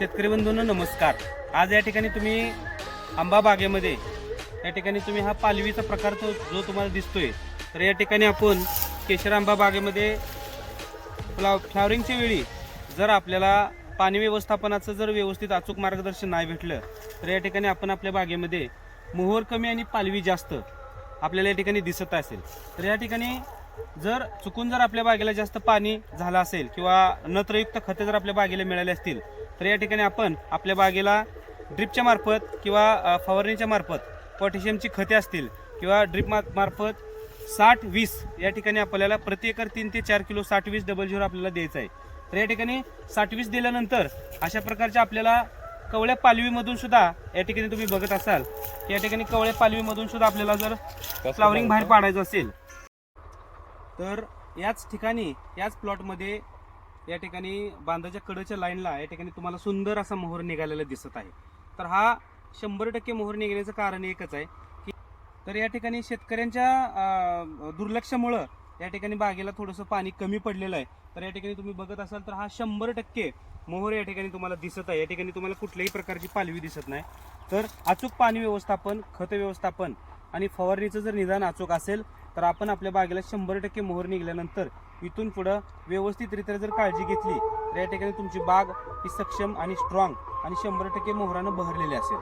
शेतकरी बंधूंना नमस्कार. आज या ठिकाणी तुम्ही आंबा बागेमध्ये या ठिकाणी तुम्ही हा पालवीचा प्रकार तो जो तुम्हाला दिसतोय तर या ठिकाणी आपण केशर आंबा बागेमध्ये फ्लाव फ्लावरिंगच्या वेळी जर आपल्याला पाणी व्यवस्थापनाचं जर व्यवस्थित अचूक मार्गदर्शन नाही भेटलं तर या ठिकाणी आपण आपल्या बागेमध्ये मोहर कमी आणि पालवी जास्त आपल्याला या ठिकाणी दिसत असेल. तर या ठिकाणी जर चुकून जर आपल्या बागेला जास्त पाणी झालं असेल किंवा नत्रयुक्त खते जर आपल्या बागेला मिळाली असतील तर या ठिकाणी आपण आपल्या बागेला ड्रिपच्या मार्फत किंवा फवारणीच्या मार्फत पोटॅशियमची खते असतील किंवा ड्रिप मार्फत साठ वीस या ठिकाणी आपल्याला प्रति एकर तीन ते चार किलो साठ वीस डबल झिरो आपल्याला द्यायचं आहे. तर या ठिकाणी साठ वीस दिल्यानंतर अशा प्रकारच्या आपल्याला कवळ्या पालवीमधून सुद्धा या ठिकाणी तुम्ही बघत असाल की या ठिकाणी कवळ्या पालवीमधून सुद्धा आपल्याला जर फ्लावरिंग बाहेर पाडायचं असेल तर याच ठिकाणी याच प्लॉटमध्ये या ठिकाणी बांधाच्या कडच्या लाईनला या ठिकाणी तुम्हाला सुंदर असा मोहर निघालेला दिसत आहे. तर हा शंभर टक्के मोहर निघण्याचं कारण एकच आहे की तर या ठिकाणी शेतकऱ्यांच्या दुर्लक्षामुळं या ठिकाणी बागेला थोडंसं पाणी कमी पडलेलं आहे. तर या ठिकाणी तुम्ही बघत असाल तर हा शंभर टक्के मोहर या ठिकाणी तुम्हाला दिसत आहे. या ठिकाणी तुम्हाला कुठल्याही प्रकारची पालवी दिसत नाही. तर अचूक पाणी व्यवस्थापन खत व्यवस्थापन आणि फवारणीचं जर निदान अचूक असेल तर आपण आपल्या बागेला शंभर टक्के मोहर निघाल्यानंतर इथून पुढं व्यवस्थितरित्या जर काळजी घेतली तर या ठिकाणी तुमची बाग ही सक्षम आणि स्ट्रॉंग आणि शंभर टक्के मोहरानं बहरलेली असेल.